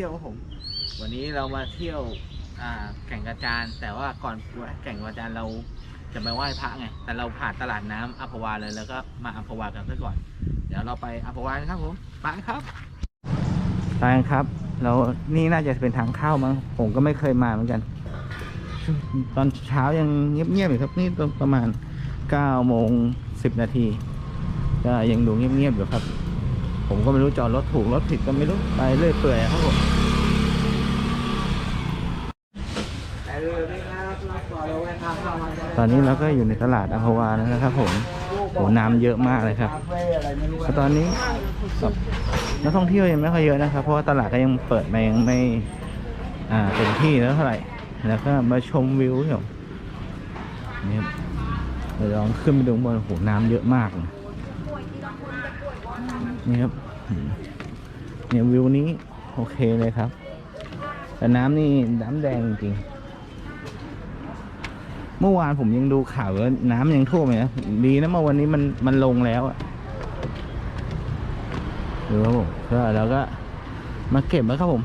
ที่ยวครับผม วันนี้เรามาเที่ยวอ่าแก่งกระจานแต่ว่าก่อนแก่งกระจานเราจะไปไหว้พระไง แต่เราผ่านตลาดน้ำอัมพวาเลยแล้วก็มาอัมพวากันซะก่อน เดี๋ยวเราไปอัมพวากันครับผมไปครับไปครับ เรานี่น่าจะเป็นทางเข้ามั้งผมก็ไม่เคยมาเหมือนกัน ตอนเช้ายังเงียบๆอยู่ครับนี่ตอนประมาณ9โมง10 นาทีก็ยังดูเงียบๆอยู่ครับ ผมก็ไม่รู้จอดรถถูกรถผิดก็ไม่รู้ไปเรื่อยเปื่อยครับผมตอนนี้เราก็อยู่ในตลาดอัมพวาแล้วนะครับ ผมโหน้ำเยอะมากเลยครับแล้วตอนนี้แบบนักท่องเที่ยวยังไม่ค่อยเยอะนะครับ เพราะว่าตลาดก็ยังเปิดมายังไม่อ่าเต็มที่แล้วเท่าไหร่ แล้วก็มาชมวิวอยู่นี่ครับเดี๋ยวลองขึ้นไปดูข้างบนโอ้โหน้ำเยอะมากเลย นี่ครับเนี่ยวิวนี้โอเคเลยครับ แต่น้ำนี่น้ำแดงจริง เมื่อวานผมยังดูข่าวว่าน้ำยังท่วมเลยนะดีนะเมื่อวันนี้มันมันลงแล้วอะดูครับผมก็เราก็มาเก็บแล้วครับผม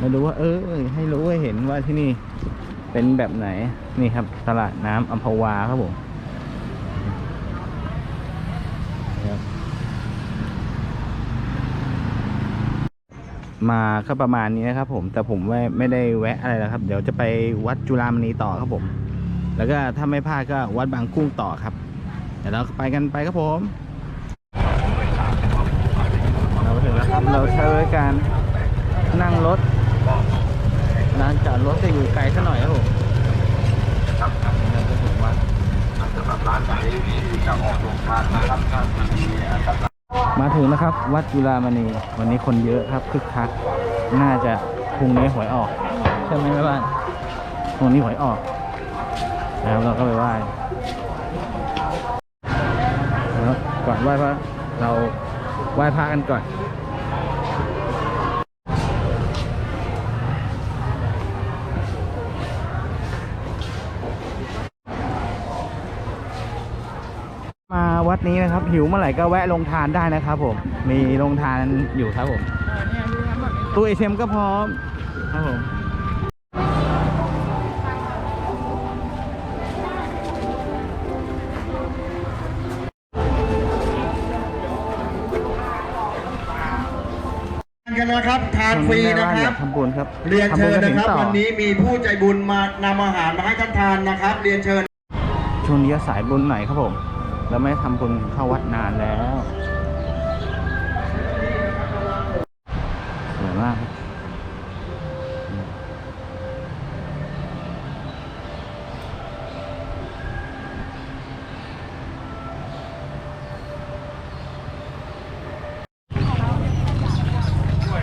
มาดูว่า เออ ให้รู้ให้เห็นว่าที่นี่เป็นแบบไหนนี่ครับ ตลาดน้ำอัมพวาครับผมครับ มาก็ประมาณนี้นะครับผมแต่ผมไม่ไม่ได้แวะอะไรแล้วครับ เดี๋ยวจะไปวัดจุฬามณีต่อครับผม แล้วก็ถ้าไม่พลาดก็วัดบางกุ้งต่อครับ เดี๋ยวเราไปกันไปครับผมเราถึงแล้วครับเราใช้บริการนั่งรถลานจอดรถจะอยู่ไกลสักหน่อยครับผมเราจะถึงวัด มาถึงนะครับวัดจุฬามณีวันนี้คนเยอะครับคึกคักน่าจะพรุ่งนี้หวยออกใช่ไหมแม่บ้านพรุ่งนี้หวยออก แล้วเราก็ไปไหว้แล้วก่อนไหว้พระเราไหว้พระกันก่อน นี้นะครับ หิวเมื่อไหร่ก็แวะลงทานได้นะครับผม มีลงทานอยู่ครับผมตู้เอเมก็พร้อมครับผมกันนะครับทานฟรีนะคอรัยาบกทำบุญครับ เรียนเชิญทำญกฐินะครับต่อวันนี้มีผู้ใจบุญมานำอาหารมาให้ท่านทานนะครับ เรียนเชิญช่วงนี้ก็สายบุญหน่อยครับผม เราไม่ทำบุญเข้าวัดนานแล้วสวยมาก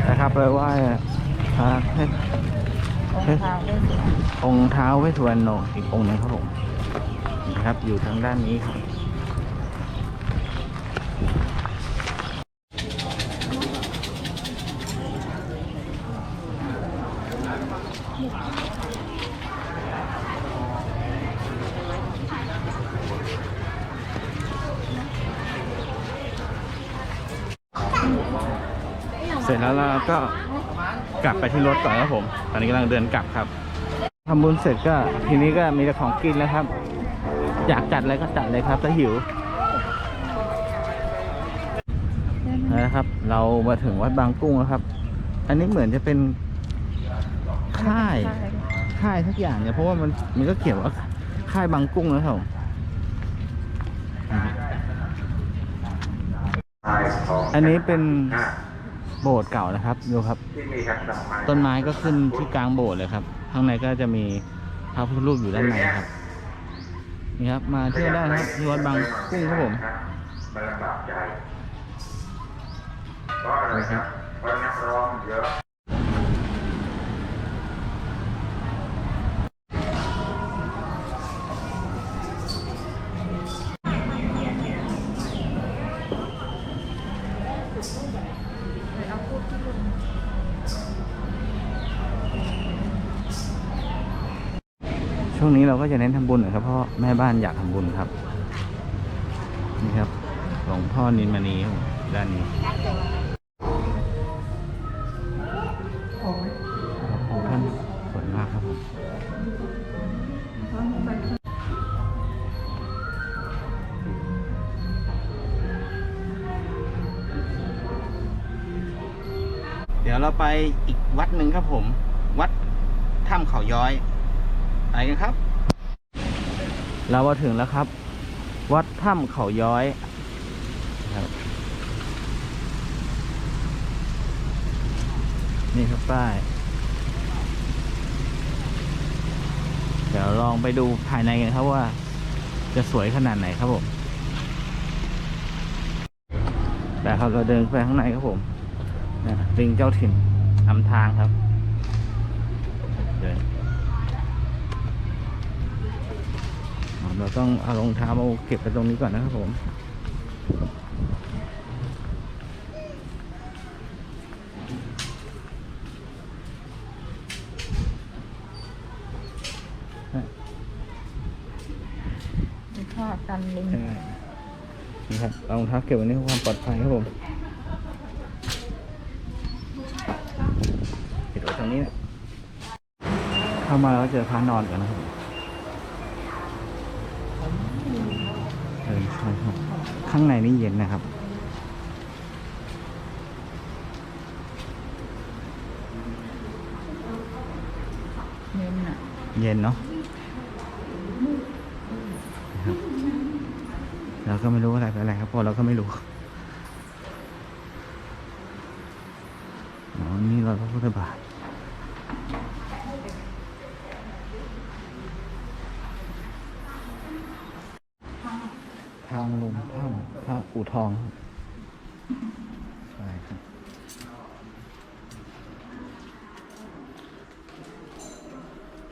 นะครับเลยว่าพระองค์เท้าเวสสุวรรณโนอีกองค์นึงครับผมนะครับอยู่ทางด้านนี้ครับ แล้วเราก็กลับไปที่รถก่อนครับผม ตอนนี้กำลังเดินกลับครับทำบุญเสร็จก็ทีนี้ก็มีแต่ของกินแล้วครับ อยากจัดอะไรก็จัดเลยครับถ้าหิวนะครับ เรามาถึงวัดบางกุ้งแล้วครับ อันนี้เหมือนจะเป็นค่ายค่ายทักอย่างเนี่ยเพราะว่ามันมันก็เขียนว่าค่ายบางกุ้งนะครับอันนี้เป็น โบสถ์เก่านะครับดูครับ ต้นไม้ก็ขึ้นที่กลางโบสถ์เลยครับ ข้างในก็จะมีพระพุทธรูปอยู่ด้านในครับนี่ครับ มาเที่ยวได้นะครับที่วัดบางกุ้งครับผมไม่ลำบากใจนี่ครับเพราะนักร้องเยอะ ช่วงนี้เราก็จะเน้นทำบุญนะครับเพราะแม่บ้านอยากทำบุญครับ นี่ครับหลวงพ่อนินมณีด้านนี้ขอบคุณท่านสวยมากครับผมเดี๋ยวเราไปอีกวัดหนึ่งครับผม วัดถ้ำเขาย้อย ไปกันครับ เรามาถึงแล้วครับ วัดถ้ำเขาย้อยครับนี่ครับป้าย เดี๋ยวลองไปดูภายในกันครับว่า จะสวยขนาดไหนครับผมแต่ครับเราเดินไปข้างในครับผมลิงเจ้าถิ่นนำทางครับ เดินอ๋อ เราต้องเอารองเท้ามาเก็บไปตรงนี้ก่อนนะครับผมมีท่อกันลิงใช่นี่ครับเอารองเท้าเก็บไว้ในความปลอดภัยครับผมปิดไว้ตรงนี้นะเข้ามาแล้วเจอพระนอนกันนะครับเออใช่ครับ ข้างในนี่เย็นนะครับเน้นอะเย็นเนาะนะครับเราก็ไม่รู้อะไรเป็นอะไรครับเพราะเราก็ไม่รู้อ๋อนี่เราพระพุทธบาท ทางลงถ้ำพระอู่ทองใช่ครับ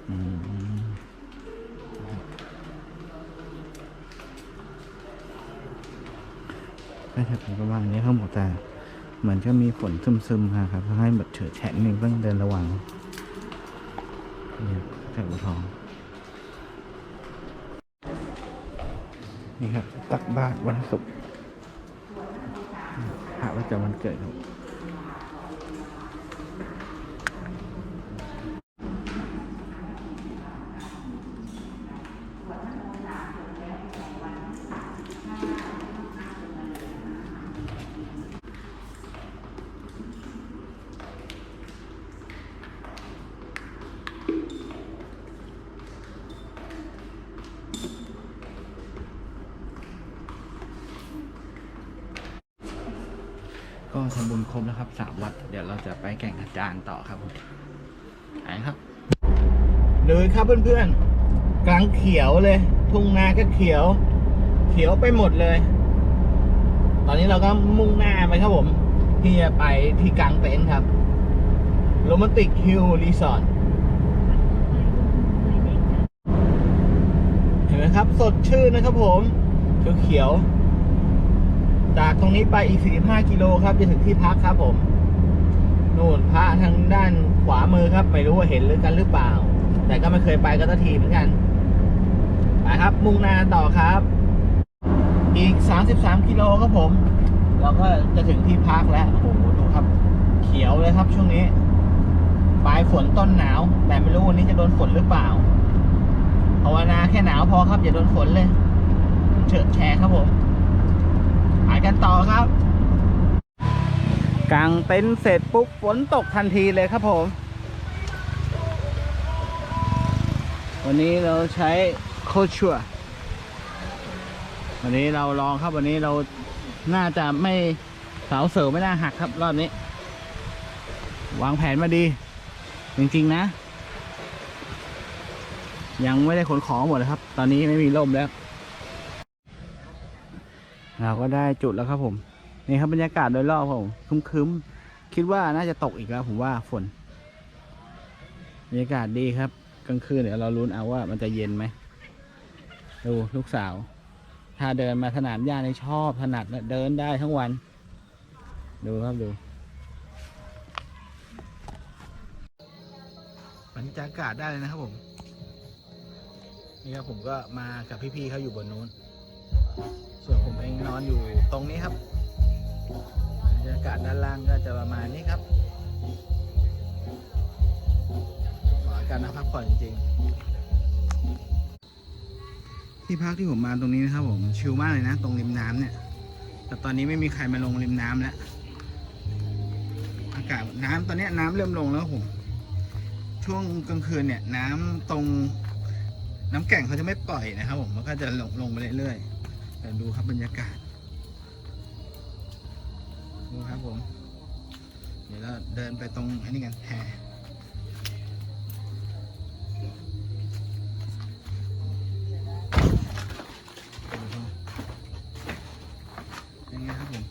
อืมก็จะเป็นประมาณนี้ทั้งหมดแต่เหมือนจะมีฝนซึมๆมาครับให้แบบเฉอะแฉะนิดนึงต้องเดินระวังเนี่จากอุทอง นี่ครับตักบาตรวันศุกร์พระประจำวันเกิดครับ ครบแล้วครับสามวัด เดี๋ยวเราจะไปแก่งกระจานต่อครับผมไปครับเลยครับเพื่อนๆ กลางเขียวเลย ทุ่งนาก็เขียว เขียวไปหมดเลย ตอนนี้เราก็มุ่งหน้าไปครับผม ที่จะไปที่กลางเต็นท์ครับโรแมนติกฮิลรีสอร์ทเห็นไหมครับ สดชื่นนะครับผมเขียวๆ จากตรงนี้ไปอีก 45 กิโลครับจะถึงที่พักครับผมนู่นพระทางด้านขวามือครับ ไม่รู้ว่าเห็นหรือกันหรือเปล่า แต่ก็ไม่เคยไปก็ตะทีเหมือนกันไปครับ มุ่งหน้าต่อครับ อีก 33 กิโลครับผม เราก็จะถึงที่พักแล้วโอ้โหดูครับ เขียวเลยครับช่วงนี้ปลายฝนต้นหนาว แต่ไม่รู้วันนี้จะโดนฝนหรือเปล่าภาวนาแค่หนาวพอครับอย่าโดนฝนเลยเฉอะแฉะครับผม กันต่อครับกางเต็นท์เสร็จปุ๊บฝนตกทันทีเลยครับผม วันนี้เราใช้โคชัววันนี้เราลองครับวันนี้เราน่าจะไม่เสาเสริมไม่น่าหักครับรอบนี้ วางแผนมาดี จริงๆนะ ยังไม่ได้ขนของหมดเลยครับ ตอนนี้ไม่มีร่มแล้ว เราก็ได้จุดแล้วครับผม นี่ครับบรรยากาศโดยรอบครับผมคึ้มๆ คิดว่าน่าจะตกอีกแล้วผมว่าฝนบรรยากาศดีครับ กลางคืนเดี๋ยวเราลุ้นเอาว่ามันจะเย็นไหมดูลูกสาว ถ้าเดินมาสนามหญ้าในชอบถนัดและเดินได้ทั้งวัน ดูครับดูบรรยากาศได้เลยนะครับผมนี่ครับผมก็มากับพี่ๆเขาอยู่บนนู้น ส่วนผมเองนอนอยู่ตรงนี้ครับบรรยากาศด้านล่างก็จะประมาณนี้ครับเหมากับการมาพักผ่อนจริงที่พักที่ผมมาตรงนี้นะครับ ผมชิลมากเลยนะ ตรงริมน้ำเนี่ย แต่ตอนนี้ไม่มีใครมาลงริมน้ำแล้วอากาศน้ำตอนนี้น้ำเริ่มลงแล้วผมช่วงกลางคืนเนี่ย น้ำตรงน้ำแก่งเขาจะไม่ปล่อยนะครับ ผมมันก็จะลงลงไปเรื่อยๆ แต่ดูครับบรรยากาศดูครับผม เดี๋ยวเราเดินไปตรงอันนี้กันแพเป็นไงครับผม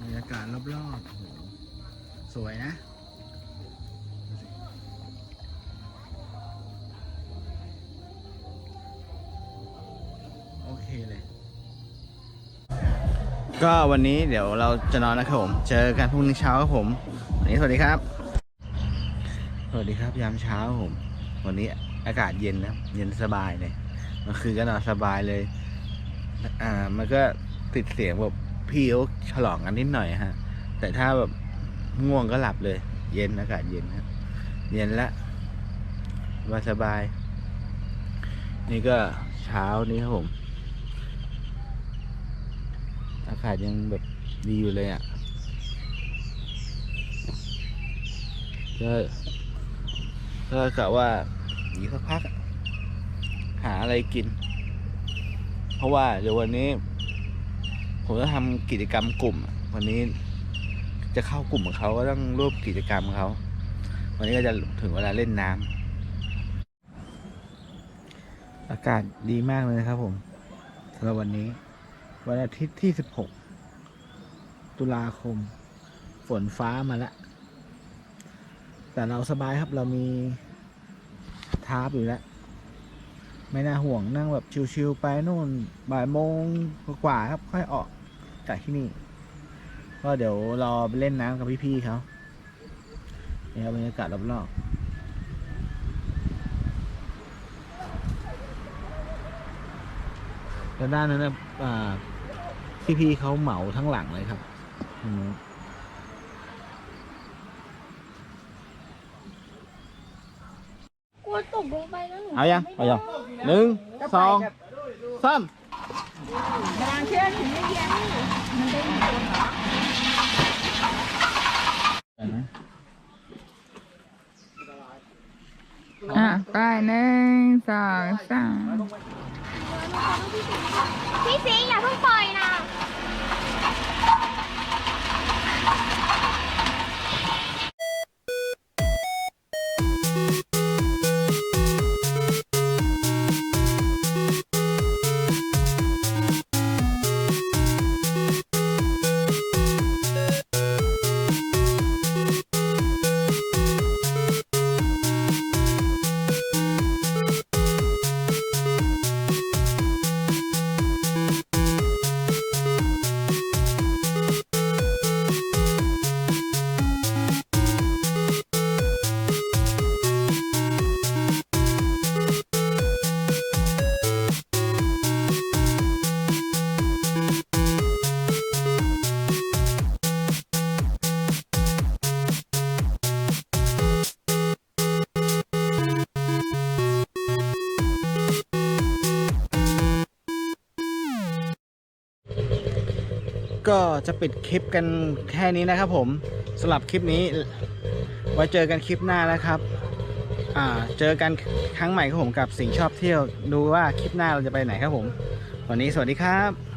บรรยากาศรอบๆสวยนะ ก็วันนี้เดี๋ยวเราจะนอนนะครับผม เจอกันพรุ่งนี้เช้าครับผม วันนี้สวัสดีครับ สวัสดีครับยามเช้าผม วันนี้อากาศเย็นนะ เย็นสบายเลยมื่อคืนก็นอนสบายเลย อ่า มันก็ติดเสียงแบบพี่เขาฉลองกันนิดหน่อยฮะ แต่ถ้าแบบง่วงก็หลับเลย เย็นอากาศเย็นครับ เย็นละสบาสบาย นี่ก็เช้านี้ครับผมากาศยังแบบดีอยู่เลยอะก็ก็กะว่าอีกสักพัก หาอะไรกิน เพราะว่าเดี๋ยววันนี้ ผมจะทำกิจกรรมกลุ่ม วันนี้จะเข้ากลุ่มของเขาก็ต้องร่วมกิจกรรมเขา วันนี้ก็จะถึงเวลาเล่นน้ำอากาศดีมากเลยครับผมสำหรับวันนี้ วันอาทิตย์ที่ 16 ตุลาคม ฝนฟ้ามาแล้ว แต่เราสบายครับเรามีทาร์ปอยู่แล้ว ไม่น่าห่วงนั่งแบบชิวๆไปนู่นบ่ายโมงกว่าๆครับ ค่อยออกจากที่นี่ ก็เดี๋ยวรอไปเล่นน้ำกับพี่ๆเขานี่ครับบรรยากาศรอบๆแล้วด้านนั้นนะอ่า พี่ๆเขาเหมาทั้งหลังเลยครับอืมกลัวตกลงไปแล้วหนูเอายังเอายังหนึ่งสองสามบางเชื่อถึงไม่เย็นมันได้ยินเหรออะไปหนึ่งสองสามพี่สิงห์อย่าเพิ่งปล่อยนะ ก็จะปิดคลิปกันแค่นี้นะครับผมสำหรับคลิปนี้ ไว้เจอกันคลิปหน้านะครับอ่าเจอกันครั้งใหม่ครับผมกับสิ่งชอบเที่ยว ดูว่าคลิปหน้าเราจะไปไหนครับผม วันนี้สวัสดีครับ